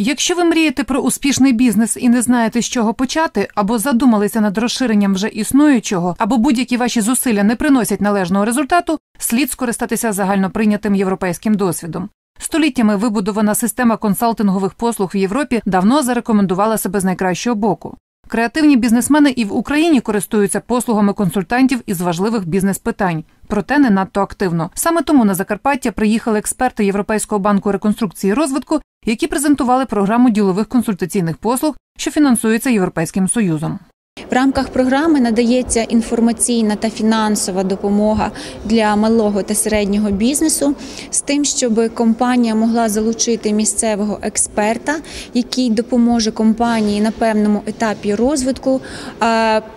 Якщо ви мрієте про успішний бізнес і не знаєте, з чого почати, або задумалися над розширенням вже існуючого, або будь-які ваші зусилля не приносять належного результату, слід скористатися загальноприйнятим європейським досвідом. Століттями вибудована система консалтингових послуг в Європі давно зарекомендувала себе з найкращого боку. Креативні бізнесмени і в Україні користуються послугами консультантів із важливих бізнес-питань, проте не надто активно. Саме тому на Закарпаття приїхали експерти Європейського банку реконструкції і розвитку, які презентували програму ділових консультаційних послуг, що фінансується Європейським Союзом. В рамках програми надається інформаційна та фінансова допомога для малого та середнього бізнесу з тим, щоб компанія могла залучити місцевого експерта, який допоможе компанії на певному етапі розвитку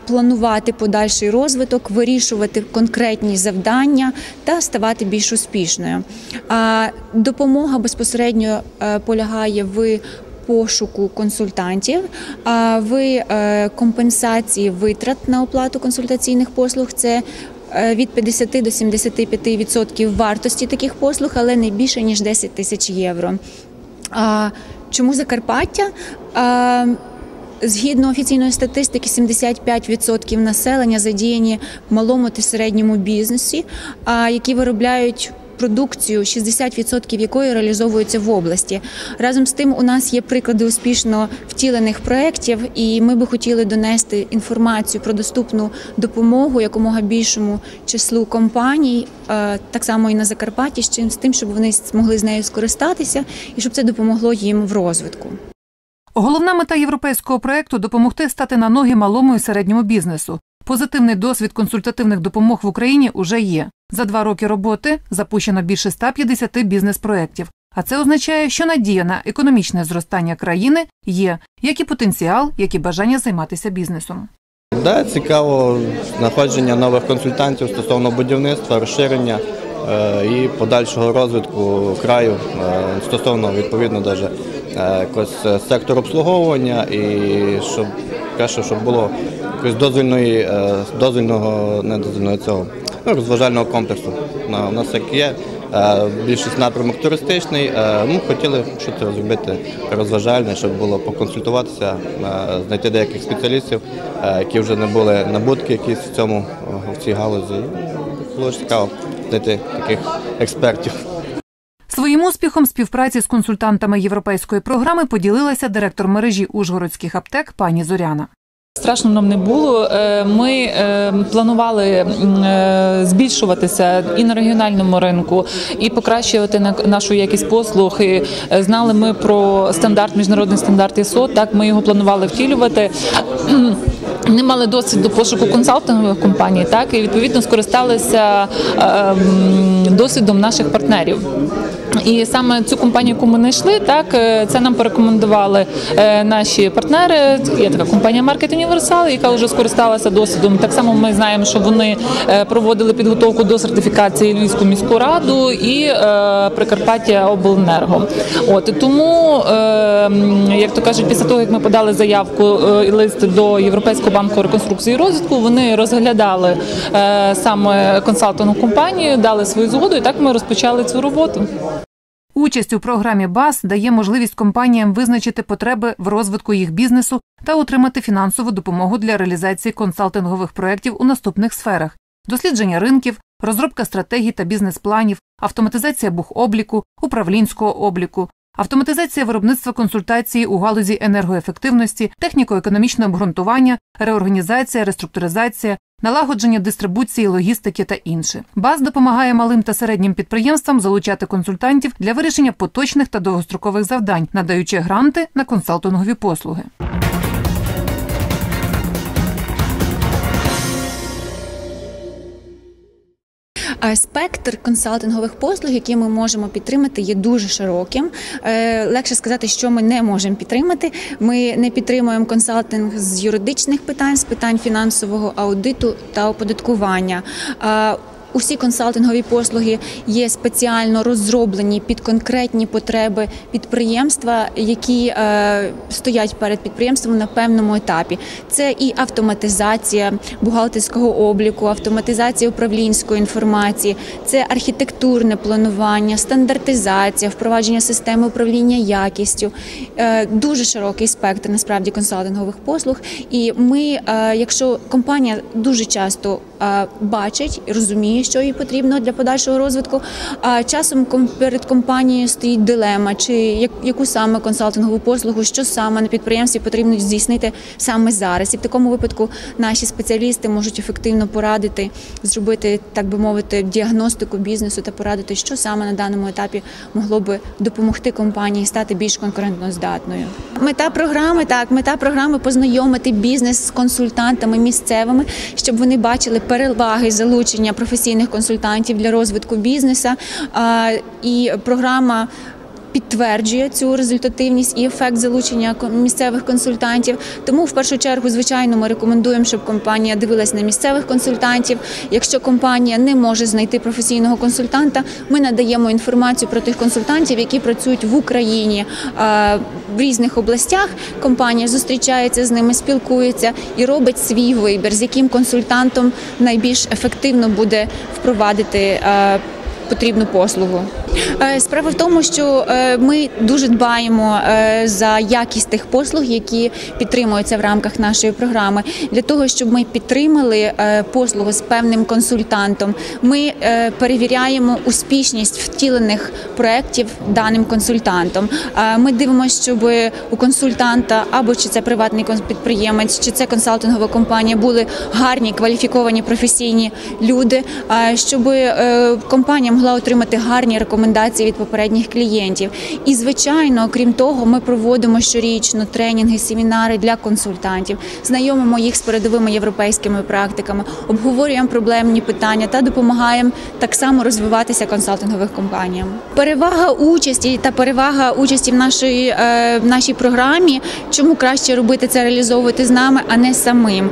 планувати подальший розвиток, вирішувати конкретні завдання та ставати більш успішною. Допомога безпосередньо е, полягає в пошуку консультантів, в е, компенсації витрат на оплату консультаційних послуг. Це е, від 50 до 75% вартості таких послуг, але не більше ніж 10 тисяч євро. Чому Закарпаття? Згідно офіційної статистики, 75% населення задіяні малому та середньому бізнесі, які виробляють продукцію, 60% якої реалізовується в області. Разом з тим, у нас є приклади успішно втілених проєктів, і ми би хотіли донести інформацію про доступну допомогу якомога більшому числу компаній, е, так само і на Закарпатті, з тим, щоб вони змогли з нею скористатися, і щоб це допомогло їм в розвитку. Головна мета європейського проекту допомогти стати на ноги малому і середньому бізнесу. Позитивний досвід консультативних допомог в Україні уже є. За два роки роботи запущено більше 150 бізнес-проєктів. А це означає, що надія на економічне зростання країни є, як і потенціал, як і бажання займатися бізнесом. Да, цікаво знаходження нових консультантів стосовно будівництва, розширення е, і подальшого розвитку краю е, стосовно відповідно навіть е, якось сектору обслуговування і щоб краще, щоб було якось дозвільної, дозвільного, не дозвільного цього ну, розважального комплексу. У нас як є. Е, більшість напрямок туристичний. Е, ну, Хотіли щось зробити розважальне, щоб було поконсультуватися, знайти деяких спеціалістів, які вже не були набутки якісь в цьому в цій галузі. Було цікаво знайти таких експертів. Своїм успіхом співпраці з консультантами європейської програми поділилася директор мережі Ужгородських аптек пані Зоряна. Страшно нам не було. Е, ми е, планували е, збільшуватися і на регіональному ринку, і покращувати нашу якість послуг. І Знали ми про стандарт, міжнародний стандарт ІСО, Так ми його планували втілювати. Не мали досвіду пошуку консалтингових компаній, так і відповідно скористалися досвідом наших партнерів. І саме цю компанію, яку ми знайшли, так е, це нам порекомендували е, наші партнери. Є така компанія Market Universal, яка вже скористалася досвідом. Так само ми знаємо, що вони е, проводили підготовку до сертифікації Львівську міську раду і Прикарпаття Обленерго. От тому, як то кажуть, після того як ми подали заявку і лист до Європейського банку реконструкції і розвитку, вони розглядали саме консалтингову компанію, дали свою згоду, і так ми розпочали цю роботу. Участь у програмі БАС дає можливість компаніям визначити потреби в розвитку їх бізнесу та отримати фінансову допомогу для реалізації консалтингових проєктів у наступних сферах: дослідження ринків, розробка стратегій та бізнес-планів, автоматизація бухобліку, управлінського обліку, автоматизація виробництва консультації у галузі енергоефективності, техніко-економічне обґрунтування, реорганізація, реструктуризація, налагодження дистрибуції, логістики та інше. Баз допомагає малим та середнім підприємствам залучати консультантів для вирішення поточних та довгострокових завдань, надаючи гранти на консалтингові послуги. Спектр консалтингових послуг, які ми можемо підтримати, є дуже широким. Е, легше сказати, що ми не можемо підтримати. Ми не підтримуємо консалтинг з юридичних питань, з питань фінансового аудиту та оподаткування. Усі консалтингові послуги є спеціально розроблені під конкретні потреби підприємства, які е, стоять перед підприємством на певному етапі. Це і автоматизація бухгалтерського обліку, автоматизація управлінської інформації, це архітектурне планування, стандартизація, впровадження системи управління якістю. Е, Дуже широкий спектр насправді консалтингових послуг. І ми, е, якщо компанія дуже часто бачить і розуміє, що їй потрібно для подальшого розвитку, а часом перед компанією стоїть дилема, чи як- яку саме консалтингову послугу, що саме на підприємстві потрібно здійснити саме зараз. І в такому випадку наші спеціалісти можуть ефективно порадити, зробити, так би мовити, діагностику бізнесу та порадити, що саме на даному етапі могло би допомогти компанії стати більш конкурентноздатною. Мета програми так, мета програми познайомити бізнес з консультантами місцевими, щоб вони бачили переваги залучення професійних консультантів для розвитку бізнесу. І програма. Підтверджує цю результативність і ефект залучення місцевих консультантів. Тому в першу чергу, звичайно, ми рекомендуємо, щоб компанія дивилась на місцевих консультантів. Якщо компанія не може знайти професійного консультанта, ми надаємо інформацію про тих консультантів, які працюють в Україні е, в різних областях. Компанія зустрічається з ними, спілкується і робить свій вибір, з яким консультантом найбільш ефективно буде впровадити. Потрібну послугу Е, справа в тому, що е, ми дуже дбаємо е, за якість тих послуг, які підтримуються в рамках нашої програми, для того, щоб ми підтримали послугу з певним консультантом. Ми перевіряємо успішність втілених проєктів даним консультантом. Ми дивимося, щоб у консультанта або чи це приватний підприємець, чи це консалтингова компанія були гарні кваліфіковані професійні люди, щоб е, компанія могла отримати гарні рекомендації від попередніх клієнтів. І звичайно, окрім того, ми проводимо щорічно тренінги, семінари для консультантів, знайомимо їх з передовими європейськими практиками, обговорюємо проблемні питання та допомагаємо так само розвиватися консалтингових компаніям. Перевага участі та перевага участі в нашій, е, в нашій програмі. Чому краще робити це реалізовувати з нами, а не самим.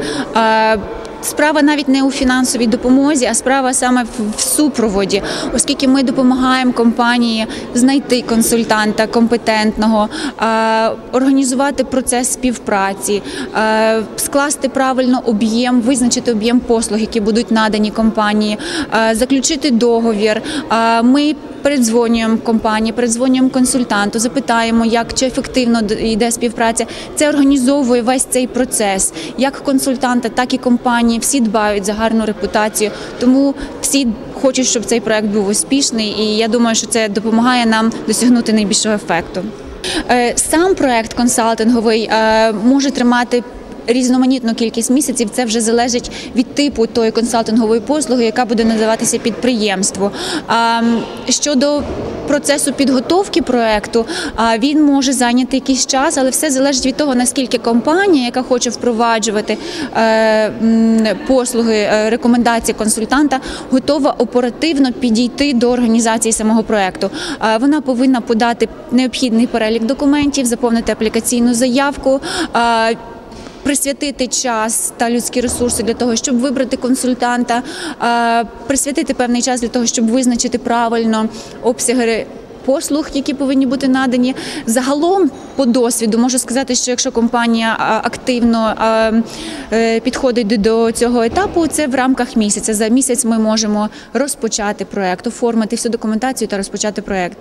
Справа навіть не у фінансовій допомозі, а справа саме в- супроводі, оскільки ми допомагаємо компанії знайти консультанта компетентного, організувати процес співпраці, скласти правильно об'єм, визначити об'єм послуг, які будуть надані компанії, заключити договір. Ми передзвонюємо компанії, передзвонюємо консультанту, запитаємо, як чи ефективно йде співпраця. Це організовує весь цей процес. Як консультанта, так і компанії. Всі дбають за гарну репутацію. Тому всі хочуть, щоб цей проект був успішний, і я думаю, що це допомагає нам досягнути найбільшого ефекту. Е, Сам проект консалтинговий е, може тримати. Різноманітну кількість місяців це вже залежить від типу тої консалтингової послуги, яка буде надаватися підприємству. Щодо процесу підготовки проекту, він може зайняти якийсь час, але все залежить від того, наскільки компанія, яка хоче впроваджувати е, послуги, е, рекомендації консультанта, готова оперативно підійти до організації самого проекту. Вона повинна подати необхідний перелік документів, заповнити аплікаційну заявку. Е, Присвятити час та людські ресурси для того, щоб вибрати консультанта, е, присвятити певний час для того, щоб визначити правильно обсяги послуг, які повинні бути надані. Загалом, по досвіду, можу сказати, що якщо компанія активно е, е, підходить до цього етапу, це в рамках місяця. За місяць ми можемо розпочати проект, оформити всю документацію та розпочати проект.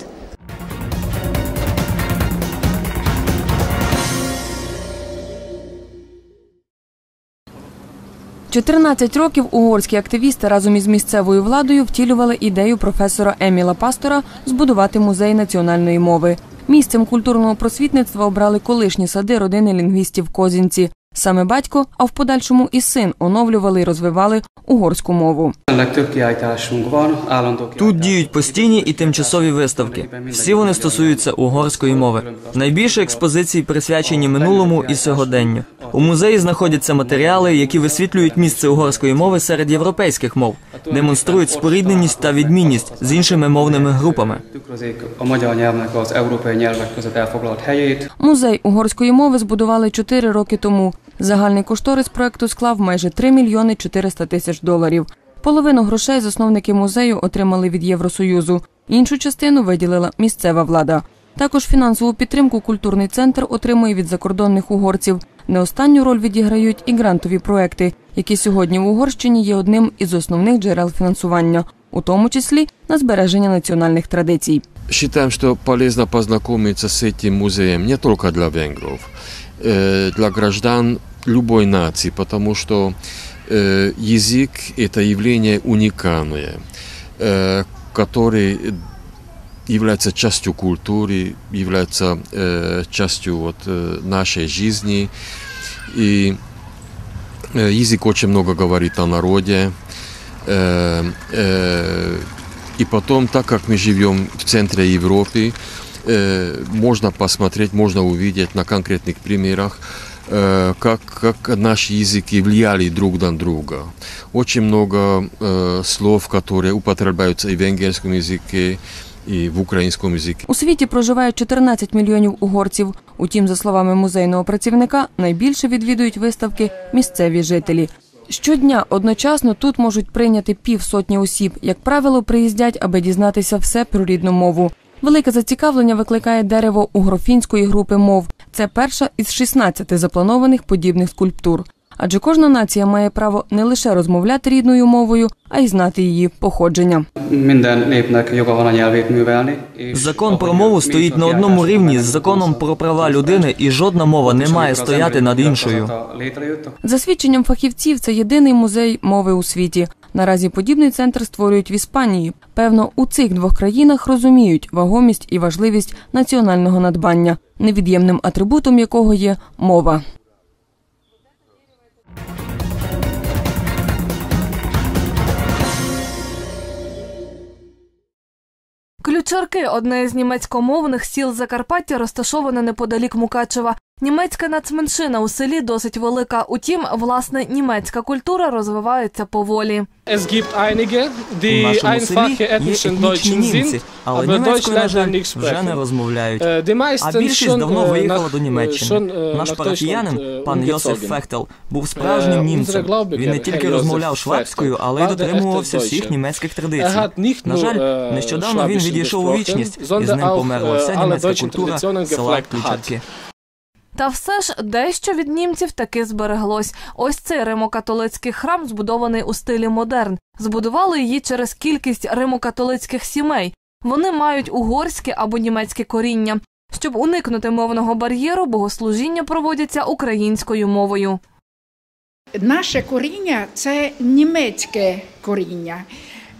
14 років угорські активісти разом із місцевою владою втілювали ідею професора Еміла Пастора збудувати музей національної мови. Місцем культурного просвітництва обрали колишні сади родини лінгвістів Козінці. Саме батько, а в подальшому і син оновлювали і розвивали угорську мову. Тут діють постійні і тимчасові виставки. Всі вони стосуються угорської мови. Найбільше експозиції присвячені минулому і сьогоденню. У музеї знаходяться матеріали, які висвітлюють місце угорської мови серед європейських мов, демонструють спорідненість та відмінність з іншими мовними групами. Музей угорської мови збудували 4 роки тому. Загальний кошторис проекту склав майже 3 мільйони 400 тисяч доларів. Половину грошей засновники музею отримали від Євросоюзу, іншу частину виділила місцева влада. Також фінансову підтримку культурний центр отримує від закордонних угорців. Не останню роль відіграють і грантові проекти, які сьогодні в Угорщині є одним із основних джерел фінансування, у тому числі на збереження національних традицій. Считаем, что полезно познакомиться с этим музеем не только для венгров, э, для граждан любой нации, потому что э, язык – это явление уникальное, э, который является частью культуры, является э, частью вот, э, нашей жизни. И э, язык очень много говорит о народе. Э, э, и потом, так как мы живем в центре Европы, э, можно посмотреть, можно увидеть на конкретных примерах, э, как, как наши языки влияли друг на друга. Очень много э, слов, которые употребляются и в венгерском языке, и в украинском языке. У світі проживає 14 мільйонів угорців. Утім, за словами музейного працівника, найбільше відвідують виставки місцеві жителі. Щодня одночасно тут можуть прийняти півсотні осіб. Як правило, приїздять, аби дізнатися все про рідну мову. Велике зацікавлення викликає дерево угрофінської групи мов. Це перша із 16 запланованих подібних скульптур. Адже кожна нація має право не лише розмовляти рідною мовою, а й знати її походження. Закон про мову стоїть на одному рівні з законом про права людини, і жодна мова не має стояти над іншою. За свідченням фахівців, це єдиний музей мови у світі. Наразі подібний центр створюють в Іспанії. Певно, у цих двох країнах розуміють вагомість і важливість національного надбання, невід'ємним атрибутом якого є мова. Ключарки одне із німецькомовних сіл Закарпаття розташоване неподалік Мукачева. Німецька нацменшина у селі досить велика. Утім, власне, німецька культура розвивається поволі. Es gibt einige, У нашому селі einfache є ethnischen етнічні Deutschen німці, sind, але aber Deutsch німецькою, на leider жаль, nicht вже не sprechen. розмовляють. Die А більшість schon давно äh, виїхала nach, до äh, Німеччини. schon, äh, Наш nach парафіянин, Deutschland, äh, пан Йосиф umgezogen. Фехтел, був справжнім Е, німцем. unsere Він не тільки Herr розмовляв Josef швабською, Fechtel, але й war der дотримувався echte всіх Deutsche. німецьких Er традицій. hat nicht На nur жаль, äh, нещодавно він відійшов у gesprochen, вічність, і з sondern ним auch, померла äh, вся alle німецька deutschen культура Traditionen села hat. Ключатки. Та все ж дещо від німців таки збереглось. Ось цей римокатолицький храм збудований у стилі модерн. Збудували її через кількість римокатолицьких сімей. Вони мають угорське або німецьке коріння. Щоб уникнути мовного бар'єру, богослужіння проводяться українською мовою. Наше коріння це німецьке коріння.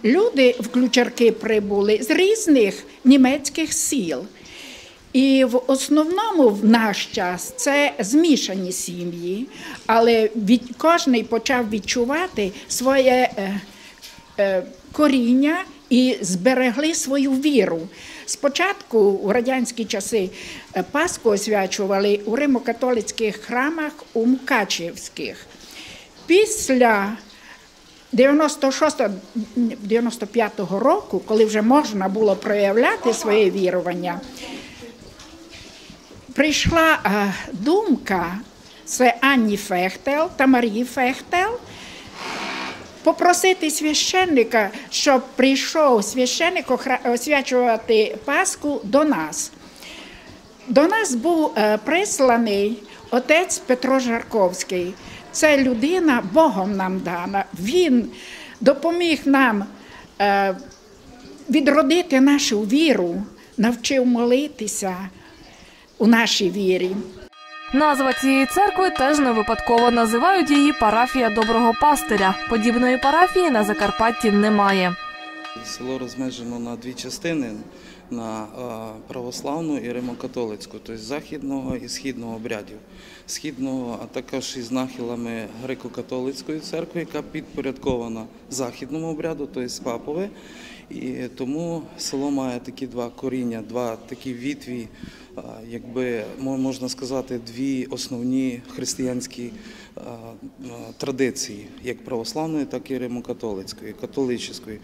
Люди в ключарки прибули з різних німецьких сіл. І в основному в наш час це змішані сім'ї, але від, кожен почав відчувати своє е, е, коріння і зберегли свою віру. Спочатку у радянські часи е, Пасху освячували у римокатолицьких храмах у Мукачевських. Після 96-95 року, коли вже можна було проявляти своє вірування, прийшла е, думка це Анні Фехтел та Марії Фехтел попросити священника, щоб прийшов священник освячувати Пасху до нас. До нас був е, присланий отець Петро Жарковський. Це людина Богом нам дана. Він допоміг нам е, відродити нашу віру, навчив молитися у нашій вірі. Назва цієї церкви теж не випадково називають її парафія доброго пастиря. Подібної парафії на Закарпатті немає. Село розмежено на дві частини: на е, православну і римокатолицьку, тобто західного і східного обрядів. Східного, а також із нахилами греко-католицької церкви, яка підпорядкована західному обряду, тобто папове. І тому село має такі два коріння, два такі вітві, якби можна сказати, дві основні християнські традиції, як православної, так і римокатолицької, католицької.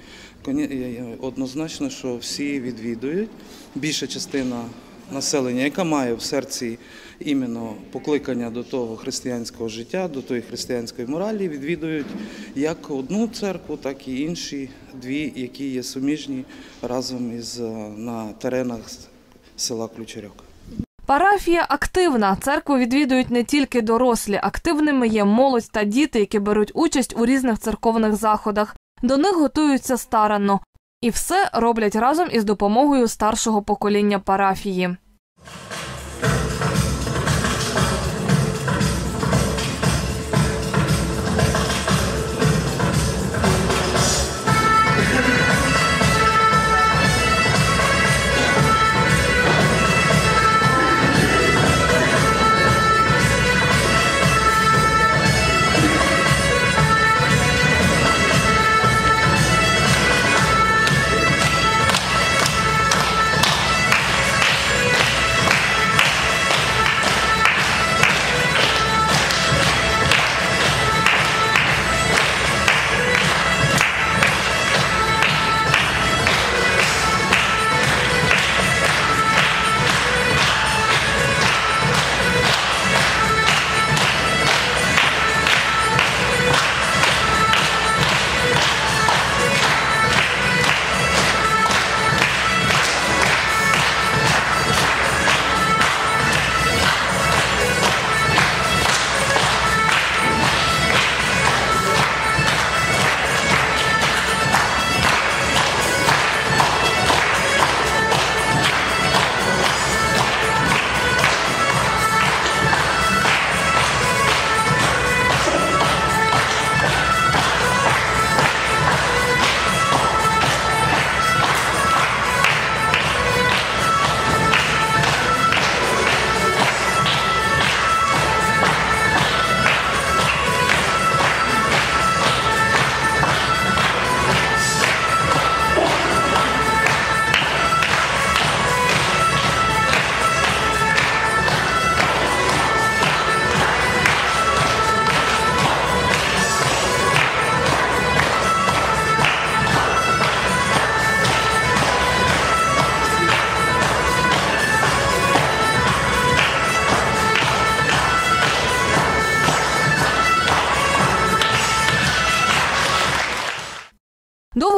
Е, е, Однозначно, що всі відвідують. Більша частина населення, яка має в серці іменно покликання до того християнського життя, до тої християнської моралі, відвідують як одну церкву, так і інші дві, які є суміжні разом із е, на теренах села Ключерьок. Парафія активна. Церкву відвідують не тільки дорослі. Активними є молодь та діти, які беруть участь у різних церковних заходах. До них готуються старанно. І все роблять разом із допомогою старшого покоління парафії.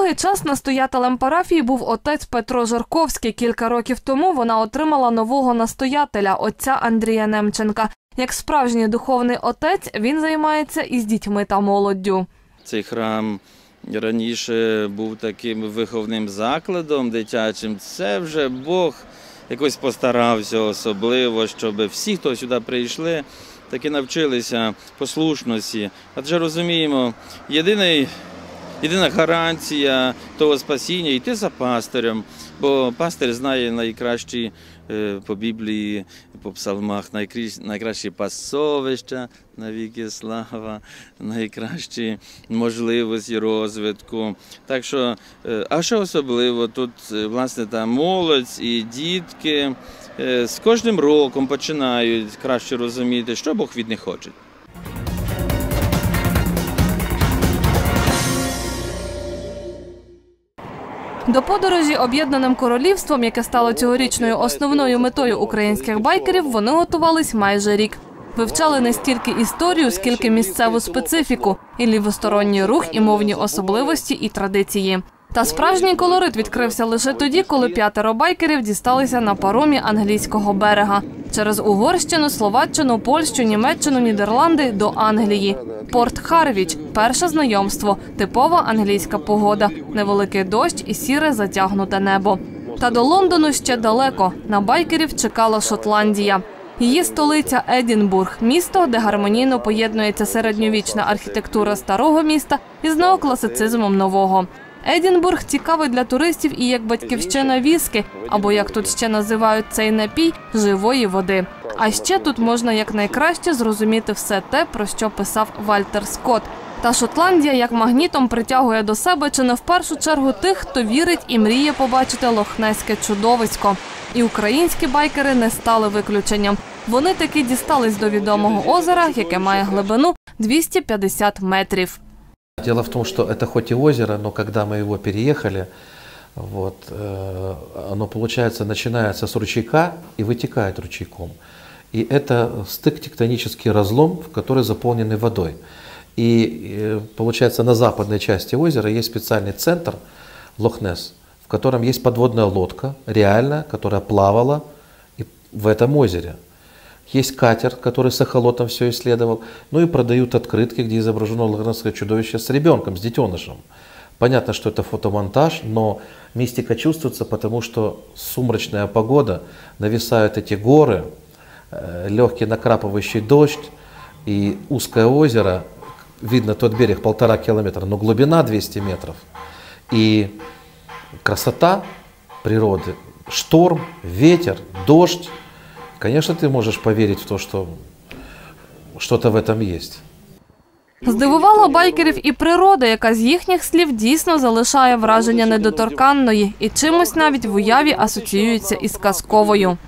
Довгий час настоятелем парафії був отець Петро Жарковський. Кілька років тому вона отримала нового настоятеля, отця Андрія Немченка. Як справжній духовний отець, він займається із дітьми та молоддю. Цей храм раніше був таким виховним закладом дитячим. Це вже Бог якось постарався особливо, щоб всі, хто сюди прийшли, таки навчилися послушності. Адже розуміємо, єдиний. Єдина гарантія того спасіння йти за пастирем, бо пастир знає найкращі е, по Біблії, по псалмах, найкращі, пасовища навіки слава, найкращі можливості розвитку. Так що, е, а що особливо, тут е, власне та молодь і дітки з кожним роком починають краще розуміти, що Бог від них хоче. До подорожі об'єднаним королівством, яке стало цьогорічною основною метою українських байкерів, вони готувались майже рік. Вивчали не стільки історію, скільки місцеву специфіку, і лівосторонній рух, і мовні особливості і традиції. Та справжній колорит відкрився лише тоді, коли п'ятеро байкерів дісталися на паромі англійського берега через Угорщину, Словаччину, Польщу, Німеччину, Нідерланди до Англії. Порт Харвіч перше знайомство, типова англійська погода, невеликий дощ і сіре затягнуте небо. Та до Лондону ще далеко. На байкерів чекала Шотландія. Її столиця Едінбург, місто, де гармонійно поєднується середньовічна архітектура старого міста із неокласицизмом нового. Едінбург цікавий для туристів і як батьківщина віски, або як тут ще називають цей напій живої води. А ще тут можна якнайкраще зрозуміти все те, про що писав Вальтер Скотт. Та Шотландія як магнітом притягує до себе чи не в першу чергу тих, хто вірить і мріє побачити лохнеське чудовисько. І українські байкери не стали виключенням. Вони таки дістались до відомого озера, яке має глибину 250 метрів. Дело в том, что это хоть и озеро, но когда мы его переехали, Вот, э, оно получается, начинается с ручейка и вытекает ручейком. И это стык тектонический разлом, в который заполнены водой. И э, получается на западной части озера есть специальный центр Лохнес, в котором есть подводная лодка, реальная, которая плавала в этом озере. Есть катер, который с эхолотом все исследовал. Ну и продают открытки, где изображено лохнесское чудовище с ребенком, с детенышем. Понятно, что это фотомонтаж, но мистика чувствуется, потому что сумрачная погода, нависают эти горы, э, легкий накрапывающий дождь и узкое озеро, видно тот берег полтора километра, но глубина 200 метров. И красота природы, шторм, ветер, дождь Конечно, ты можешь поверить в то, что что-то в этом есть. Здивувала байкерів і природа, яка з їхніх слів дійсно залишає враження недоторканної і чимось навіть в уяві асоціюється із казковою.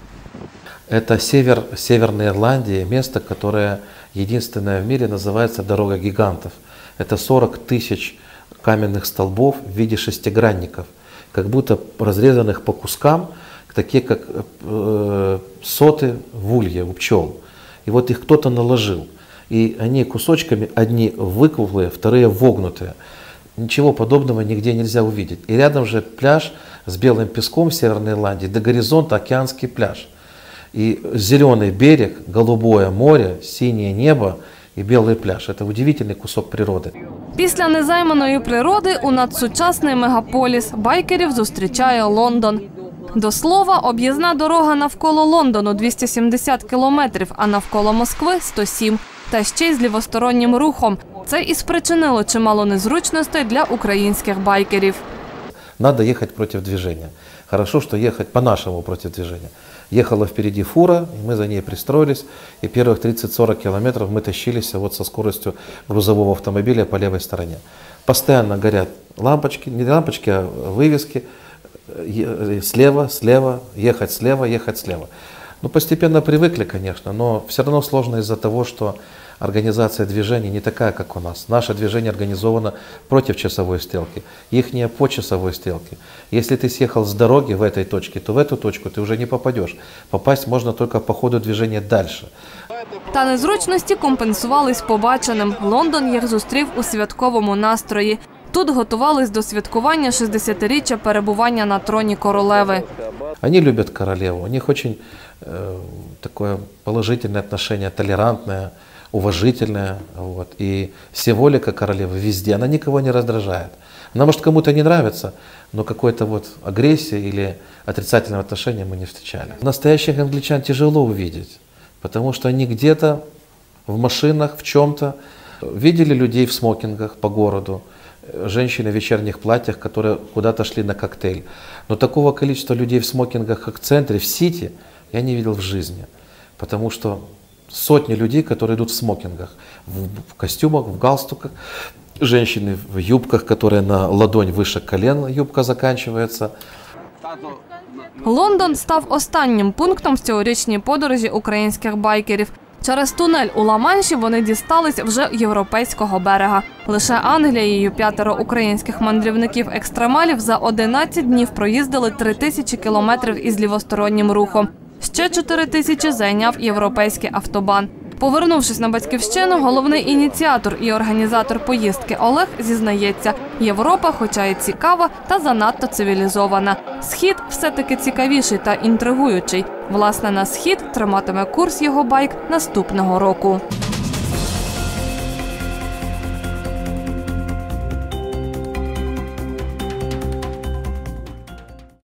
Это север, Северная Ирландия, место, которое единственное в мире называется «Дорога гигантов». Это 40 тысяч каменных столбов в виде шестигранников, как будто разрезанных по кускам, такие как э, соты в улье у пчел. И вот их кто-то наложил – и они кусочками, одни выкруглые, вторые вогнутые. Ничего подобного нигде нельзя увидеть. И рядом же пляж с белым песком в Северной Ирландии, до горизонта океанский пляж. И зеленый берег, голубое море, синее небо і білий пляж. Це удивительний кусок природи. Після незайманої природи у надсучасний мегаполіс байкерів зустрічає Лондон. До слова, об'їзна дорога навколо Лондону 270 кілометрів, а навколо Москви 107 та ще й з лівостороннім рухом. Це і спричинило чимало незручностей для українських байкерів. Надо ехать против движения. Хорошо, что ехать по-нашему против движения. Ехала впереди фура, и мы за ней пристроились, и первых 30-40 километров мы тащились вот со скоростью грузового автомобиля по левой стороне. Постоянно горят лампочки, не лампочки, а вывески, слева, слева, ехать слева, ехать слева. Ну, постепенно привыкли, конечно, но все равно сложно из-за того, что организация движения не такая, как у нас. Наше движение организовано против часовой стрелки, их не по часовой стрелке. Если ты съехал с дороги в этой точке, то в эту точку ты уже не попадешь. Попасть можно только по ходу движения дальше. Та незручності компенсувались побаченим. Лондон їх зустрів у святковому настрої. Тут готувались до святкування 60-річчя перебування на троні королеви. Они любят королеву, у них очень э, такое положительное отношение, толерантное, уважительная, вот, и символика королевы везде, она никого не раздражает. Она может кому-то не нравится, но какой-то вот агрессии или отрицательного отношения мы не встречали. Настоящих англичан тяжело увидеть, потому что они где-то в машинах, в чем-то видели людей в смокингах по городу, женщины в вечерних платьях, которые куда-то шли на коктейль. Но такого количества людей в смокингах, как в центре, в Сити, я не видел в жизни. Потому что сотни людей, которые идут в смокингах, в, в костюмах, в галстуках, женщины в юбках, которые на ладонь выше колен, юбка заканчивается. Лондон став останнім пунктом в цьогорічній подорожі українських байкерів. Через тунель у Ла-Манші вони дістались вже європейського берега. Лише Англією п'ятеро українських мандрівників-екстремалів за 11 днів проїздили 3 тисячі кілометрів із лівостороннім рухом. Ще 4 тисячі зайняв європейський автобан. Повернувшись на батьківщину, головний ініціатор і організатор поїздки Олег зізнається, Європа, хоча й цікава, та занадто цивілізована. Схід все-таки цікавіший та інтригуючий. Власне, на схід триматиме курс його байк наступного року.